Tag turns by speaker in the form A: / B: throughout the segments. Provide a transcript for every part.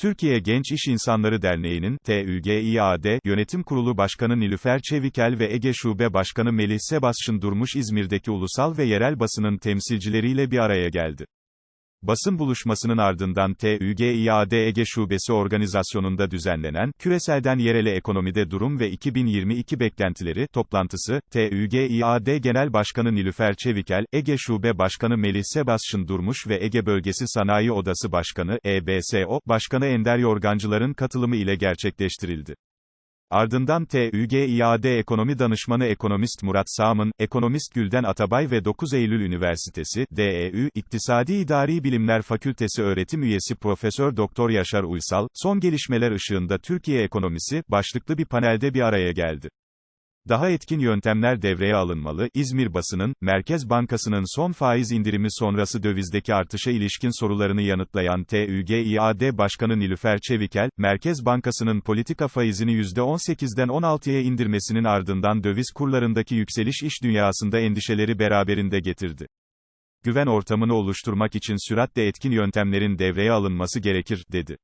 A: Türkiye Genç İş İnsanları Derneği'nin, TÜGİAD, Yönetim Kurulu Başkanı Nilüfer Çevikel ve Ege Şube Başkanı Melih Sebastian Durmuş İzmir'deki ulusal ve yerel basının temsilcileriyle bir araya geldi. Basın buluşmasının ardından TÜGİAD Ege Şubesi organizasyonunda düzenlenen, Küreselden Yerele Ekonomide Durum ve 2022 Beklentileri, toplantısı, TÜGİAD Genel Başkanı Nilüfer Çevikel, Ege Şube Başkanı Melih Sebastian Durmuş ve Ege Bölgesi Sanayi Odası Başkanı, EBSO, Başkanı Ender Yorgancılar'ın katılımı ile gerçekleştirildi. Ardından TÜGİAD Ekonomi Danışmanı Ekonomist Murat Sağım'ın, Ekonomist Gülden Atabay ve 9 Eylül Üniversitesi, DEÜ, İktisadi İdari Bilimler Fakültesi öğretim üyesi Profesör Doktor Yaşar Uysal, son gelişmeler ışığında Türkiye ekonomisi, başlıklı bir panelde bir araya geldi. Daha etkin yöntemler devreye alınmalı, İzmir basının, Merkez Bankası'nın son faiz indirimi sonrası dövizdeki artışa ilişkin sorularını yanıtlayan TÜGİAD Başkanı Nilüfer Çevikel, Merkez Bankası'nın politika faizini %18'den 16'ya indirmesinin ardından döviz kurlarındaki yükseliş iş dünyasında endişeleri beraberinde getirdi. Güven ortamını oluşturmak için süratle etkin yöntemlerin devreye alınması gerekir, dedi.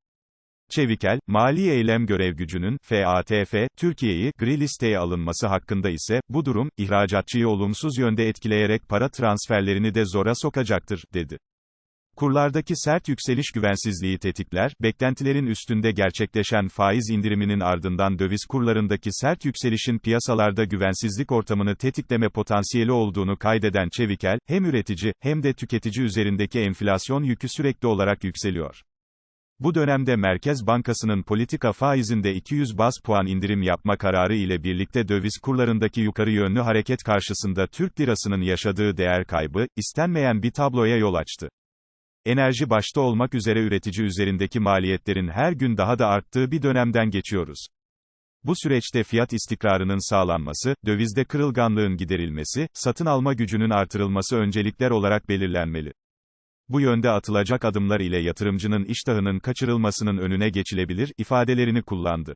A: Çevikel, mali eylem görev gücünün, FATF, Türkiye'yi, gri listeye alınması hakkında ise, bu durum, ihracatçıyı olumsuz yönde etkileyerek para transferlerini de zora sokacaktır, dedi. Kurlardaki sert yükseliş güvensizliği tetikler, beklentilerin üstünde gerçekleşen faiz indiriminin ardından döviz kurlarındaki sert yükselişin piyasalarda güvensizlik ortamını tetikleme potansiyeli olduğunu kaydeden Çevikel, hem üretici, hem de tüketici üzerindeki enflasyon yükü sürekli olarak yükseliyor. Bu dönemde Merkez Bankası'nın politika faizinde 200 bas puan indirim yapma kararı ile birlikte döviz kurlarındaki yukarı yönlü hareket karşısında Türk lirasının yaşadığı değer kaybı, istenmeyen bir tabloya yol açtı. Enerji başta olmak üzere üretici üzerindeki maliyetlerin her gün daha da arttığı bir dönemden geçiyoruz. Bu süreçte fiyat istikrarının sağlanması, dövizde kırılganlığın giderilmesi, satın alma gücünün artırılması öncelikler olarak belirlenmeli. Bu yönde atılacak adımlar ile yatırımcının iştahının kaçırılmasının önüne geçilebilir, ifadelerini kullandı.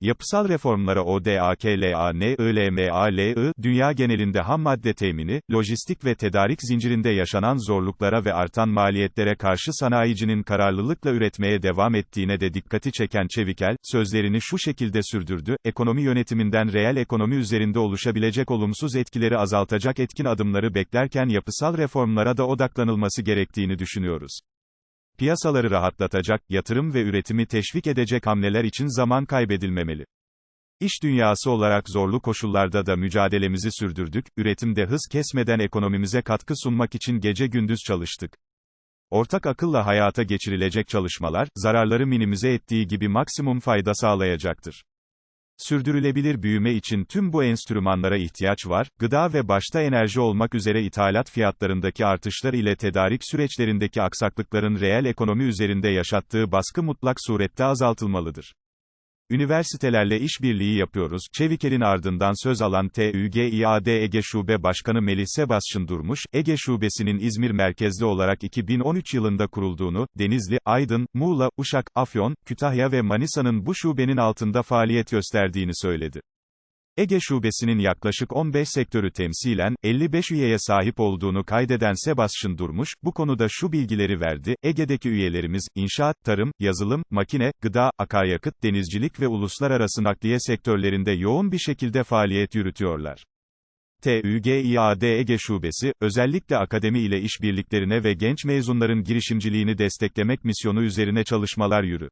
A: Yapısal reformlara ODAKLANILMALI, dünya genelinde ham madde temini, lojistik ve tedarik zincirinde yaşanan zorluklara ve artan maliyetlere karşı sanayicinin kararlılıkla üretmeye devam ettiğine de dikkati çeken Çevikel, sözlerini şu şekilde sürdürdü, ekonomi yönetiminden reel ekonomi üzerinde oluşabilecek olumsuz etkileri azaltacak etkin adımları beklerken yapısal reformlara da odaklanılması gerektiğini düşünüyoruz. Piyasaları rahatlatacak, yatırım ve üretimi teşvik edecek hamleler için zaman kaybedilmemeli. İş dünyası olarak zorlu koşullarda da mücadelemizi sürdürdük, üretimde hız kesmeden ekonomimize katkı sunmak için gece gündüz çalıştık. Ortak akılla hayata geçirilecek çalışmalar, zararları minimize ettiği gibi maksimum fayda sağlayacaktır. Sürdürülebilir büyüme için tüm bu enstrümanlara ihtiyaç var, gıda ve başta enerji olmak üzere ithalat fiyatlarındaki artışlar ile tedarik süreçlerindeki aksaklıkların reel ekonomi üzerinde yaşattığı baskı mutlak surette azaltılmalıdır. Üniversitelerle işbirliği yapıyoruz. Çevikel'in ardından söz alan TÜGİAD Ege Şube Başkanı Melih Sebastian Durmuş, Ege Şubesi'nin İzmir merkezli olarak 2013 yılında kurulduğunu, Denizli, Aydın, Muğla, Uşak, Afyon, Kütahya ve Manisa'nın bu şubenin altında faaliyet gösterdiğini söyledi. Ege Şubesi'nin yaklaşık 15 sektörü temsilen, 55 üyeye sahip olduğunu kaydeden Sebastian Durmuş, bu konuda şu bilgileri verdi, Ege'deki üyelerimiz, inşaat, tarım, yazılım, makine, gıda, akaryakıt, denizcilik ve uluslararası nakliye sektörlerinde yoğun bir şekilde faaliyet yürütüyorlar. TÜGİAD Ege Şubesi, özellikle akademi ile işbirliklerine ve genç mezunların girişimciliğini desteklemek misyonu üzerine çalışmalar yürü.